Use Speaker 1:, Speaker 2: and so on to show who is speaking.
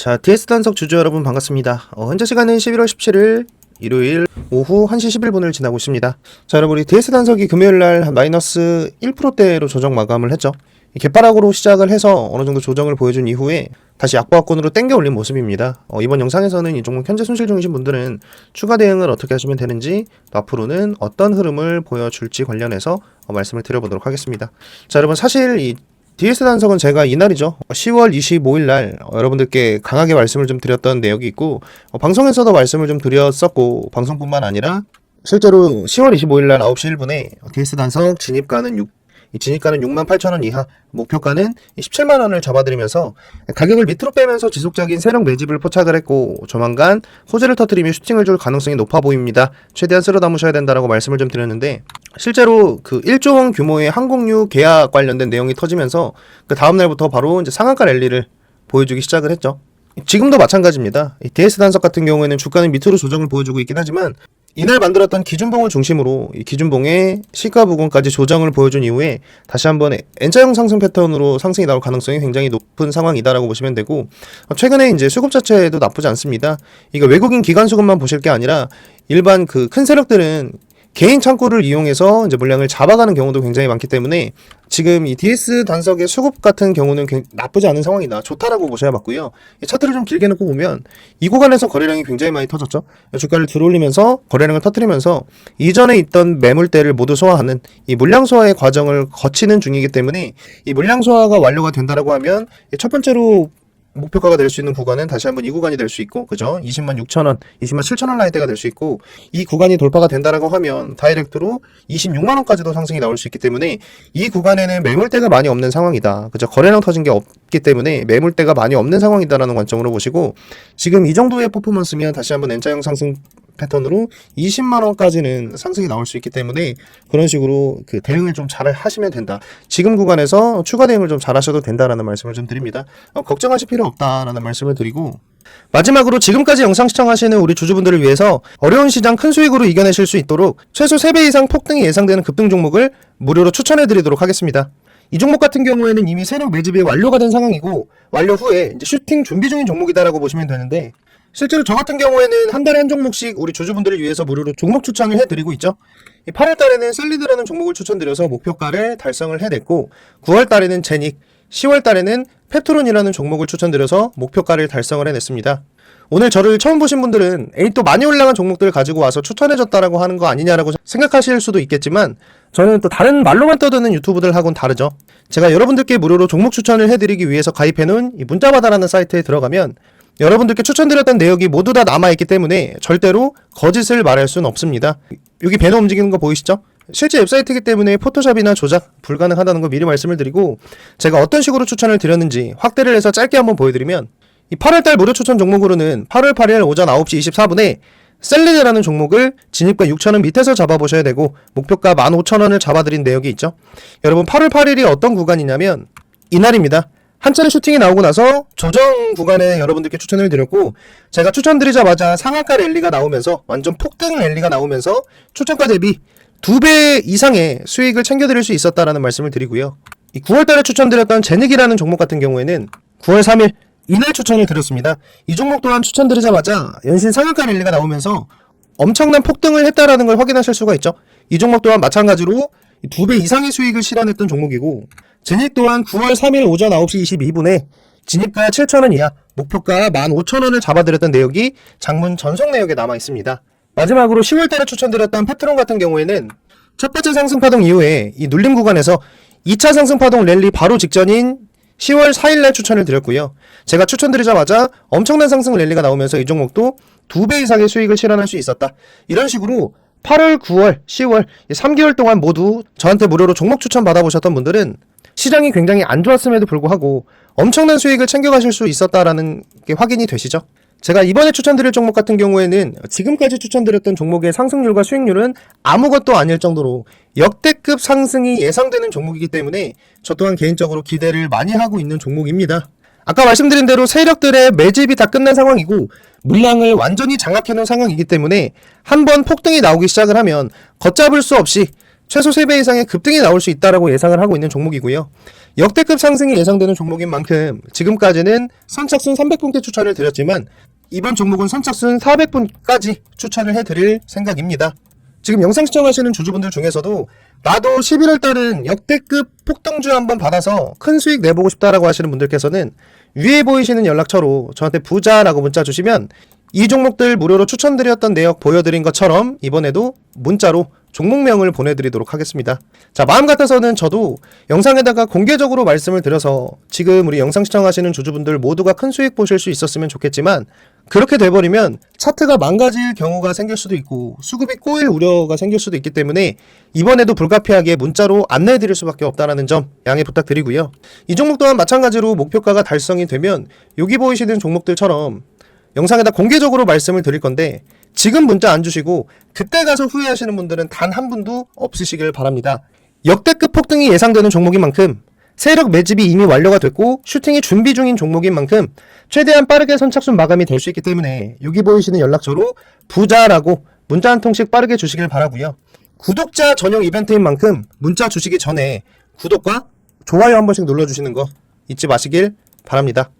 Speaker 1: 자, DS 단석 주주 여러분 반갑습니다. 어, 현재 시간은 11월 17일 일요일 오후 1시 11분을 지나고 있습니다. 자, 여러분 우리 DS 단석이 금요일 날한 마이너스 1%대로 조정 마감을 했죠. 이 개파락으로 시작을 해서 어느 정도 조정을 보여준 이후에 다시 약보합권으로 땡겨 올린 모습입니다. 어, 이번 영상에서는 이 종목 현재 손실 중이신 분들은 추가 대응을 어떻게 하시면 되는지 또 앞으로는 어떤 흐름을 보여줄지 관련해서 어, 말씀을 드려보도록 하겠습니다. 자, 여러분 사실 이 DS 단석은 제가 이날이죠. 10월 25일 날 어, 여러분들께 강하게 말씀을 좀 드렸던 내역이 있고 어, 방송에서도 말씀을 좀 드렸었고 방송뿐만 아니라 실제로 10월 25일 날 9시 1분에 DS 단석 진입가는 6이 진입가는 6만 8천 원 이하, 목표가는 17만 원을 잡아드리면서 가격을 밑으로 빼면서 지속적인 세력 매집을 포착을 했고 조만간 호재를 터뜨리며 슈팅을 줄 가능성이 높아 보입니다. 최대한 쓸어 담으셔야 된다라고 말씀을 좀 드렸는데 실제로 그 1조 원 규모의 항공유 계약 관련된 내용이 터지면서 그 다음 날부터 바로 이제 상한가 랠리를 보여주기 시작을 했죠. 지금도 마찬가지입니다. 이 DS 단석 같은 경우에는 주가는 밑으로 조정을 보여주고 있긴 하지만 이날 만들었던 기준봉을 중심으로 이 기준봉의 시가 부근까지 조정을 보여준 이후에 다시 한번 N자형 상승 패턴으로 상승이 나올 가능성이 굉장히 높은 상황이다라고 보시면 되고 어, 최근에 이제 수급 자체도 나쁘지 않습니다. 이거 외국인 기관 수급만 보실 게 아니라 일반 그 큰 세력들은 개인 창고를 이용해서 이제 물량을 잡아가는 경우도 굉장히 많기 때문에 지금 이 DS 단석의 수급 같은 경우는 굉- 나쁘지 않은 상황이다. 좋다라고 보셔야 맞고요. 이 차트를 좀 길게 놓고 보면 이 구간에서 거래량이 굉장히 많이 터졌죠. 주가를 들어올리면서 거래량을 터뜨리면서 이전에 있던 매물대를 모두 소화하는 이 물량 소화의 과정을 거치는 중이기 때문에 이 물량 소화가 완료가 된다라고 하면 이첫 번째로 목표가가 될 수 있는 구간은 다시 한번 이 구간이 될 수 있고, 그죠? 20만 6천 원, 20만 7천 원 라인대가 될 수 있고, 이 구간이 돌파가 된다라고 하면 다이렉트로 26만 원까지도 상승이 나올 수 있기 때문에 이 구간에는 매물대가 많이 없는 상황이다. 그죠? 거래량 터진 게 없기 때문에 매물대가 많이 없는 상황이다라는 관점으로 보시고, 지금 이 정도의 퍼포먼스면 다시 한번 N자형 상승 패턴으로 20만 원까지는 상승이 나올 수 있기 때문에 그런 식으로 그 대응을 좀 잘 하시면 된다. 지금 구간에서 추가 대응을 좀 잘 하셔도 된다라는 말씀을 좀 드립니다. 어, 걱정하실 필요 없다라는 말씀을 드리고 마지막으로 지금까지 영상 시청하시는 우리 주주분들을 위해서 어려운 시장 큰 수익으로 이겨내실 수 있도록 최소 3배 이상 폭등이 예상되는 급등 종목을 무료로 추천해 드리도록 하겠습니다. 이 종목 같은 경우에는 이미 세력 매집이 완료가 된 상황이고 완료 후에 슈팅 준비 중인 종목이다라고 보시면 되는데 실제로 저 같은 경우에는 한 달에 한 종목씩 우리 주주분들을 위해서 무료로 종목 추천을 해드리고 있죠. 8월 달에는 셀리드라는 종목을 추천드려서 목표가를 달성을 해냈고 9월 달에는 제닉, 10월 달에는 페트론이라는 종목을 추천드려서 목표가를 달성을 해냈습니다. 오늘 저를 처음 보신 분들은 에이 또 많이 올라간 종목들을 가지고 와서 추천해줬다라고 하는 거 아니냐라고 생각하실 수도 있겠지만 저는 또 다른 말로만 떠드는 유튜브들하고는 다르죠. 제가 여러분들께 무료로 종목 추천을 해드리기 위해서 가입해놓은 이 문자바다라는 사이트에 들어가면 여러분들께 추천드렸던 내역이 모두 다 남아있기 때문에 절대로 거짓을 말할 수는 없습니다. 여기 배너 움직이는 거 보이시죠? 실제 웹사이트이기 때문에 포토샵이나 조작 불가능하다는 거 미리 말씀을 드리고 제가 어떤 식으로 추천을 드렸는지 확대를 해서 짧게 한번 보여드리면 이 8월달 무료 추천 종목으로는 8월 8일 오전 9시 24분에 셀리드라는 종목을 진입가 6천원 밑에서 잡아보셔야 되고 목표가 15,000원을 잡아드린 내역이 있죠. 여러분 8월 8일이 어떤 구간이냐면 이날입니다. 한 차례 슈팅이 나오고 나서 조정 구간에 여러분들께 추천을 드렸고 제가 추천드리자마자 상한가 랠리가 나오면서 완전 폭등 랠리가 나오면서 추천가 대비 두 배 이상의 수익을 챙겨드릴 수 있었다라는 말씀을 드리고요. 이 9월달에 추천드렸던 제닉이라는 종목 같은 경우에는 9월 3일 이날 추천을 드렸습니다. 이 종목 또한 추천드리자마자 연신 상한가 랠리가 나오면서 엄청난 폭등을 했다라는 걸 확인하실 수가 있죠. 이 종목 또한 마찬가지로 두 배 이상의 수익을 실현했던 종목이고 제닉 또한 9월 3일 오전 9시 22분에 진입가 7,000원 이하, 목표가 15,000원을 잡아드렸던 내역이 장문 전송 내역에 남아 있습니다. 마지막으로 10월달에 추천드렸던 페트론 같은 경우에는 첫 번째 상승 파동 이후에 이 눌림 구간에서 2차 상승 파동 랠리 바로 직전인 10월 4일날 추천을 드렸고요. 제가 추천드리자마자 엄청난 상승 랠리가 나오면서 이 종목도 두배 이상의 수익을 실현할 수 있었다. 이런 식으로 8월, 9월, 10월 3개월 동안 모두 저한테 무료로 종목 추천 받아보셨던 분들은 시장이 굉장히 안 좋았음에도 불구하고 엄청난 수익을 챙겨가실 수 있었다라는 게 확인이 되시죠? 제가 이번에 추천드릴 종목 같은 경우에는 지금까지 추천드렸던 종목의 상승률과 수익률은 아무것도 아닐 정도로 역대급 상승이 예상되는 종목이기 때문에 저 또한 개인적으로 기대를 많이 하고 있는 종목입니다. 아까 말씀드린 대로 세력들의 매집이 다 끝난 상황이고 물량을 완전히 장악해 놓은 상황이기 때문에 한 번 폭등이 나오기 시작을 하면 걷잡을 수 없이 최소 3배 이상의 급등이 나올 수 있다라고 예상을 하고 있는 종목이고요. 역대급 상승이 예상되는 종목인 만큼 지금까지는 선착순 300분께 추천을 드렸지만 이번 종목은 선착순 400분까지 추천을 해드릴 생각입니다. 지금 영상 시청하시는 주주분들 중에서도 나도 11월 달은 역대급 폭등주 한번 받아서 큰 수익 내보고 싶다라고 하시는 분들께서는 위에 보이시는 연락처로 저한테 부자라고 문자 주시면 이 종목들 무료로 추천드렸던 내역 보여드린 것처럼 이번에도 문자로 종목명을 보내드리도록 하겠습니다. 자, 마음 같아서는 저도 영상에다가 공개적으로 말씀을 드려서 지금 우리 영상 시청하시는 주주분들 모두가 큰 수익 보실 수 있었으면 좋겠지만 그렇게 돼버리면 차트가 망가질 경우가 생길 수도 있고 수급이 꼬일 우려가 생길 수도 있기 때문에 이번에도 불가피하게 문자로 안내해 드릴 수밖에 없다라는 점 양해 부탁드리고요. 이 종목 또한 마찬가지로 목표가가 달성이 되면 여기 보이시는 종목들처럼 영상에다 공개적으로 말씀을 드릴 건데 지금 문자 안 주시고 그때 가서 후회하시는 분들은 단 한 분도 없으시길 바랍니다. 역대급 폭등이 예상되는 종목인 만큼 세력 매집이 이미 완료가 됐고 슈팅이 준비 중인 종목인 만큼 최대한 빠르게 선착순 마감이 될 수 있기 때문에 여기 보이시는 연락처로 부자라고 문자 한 통씩 빠르게 주시길 바라고요. 구독자 전용 이벤트인 만큼 문자 주시기 전에 구독과 좋아요 한 번씩 눌러주시는 거 잊지 마시길 바랍니다.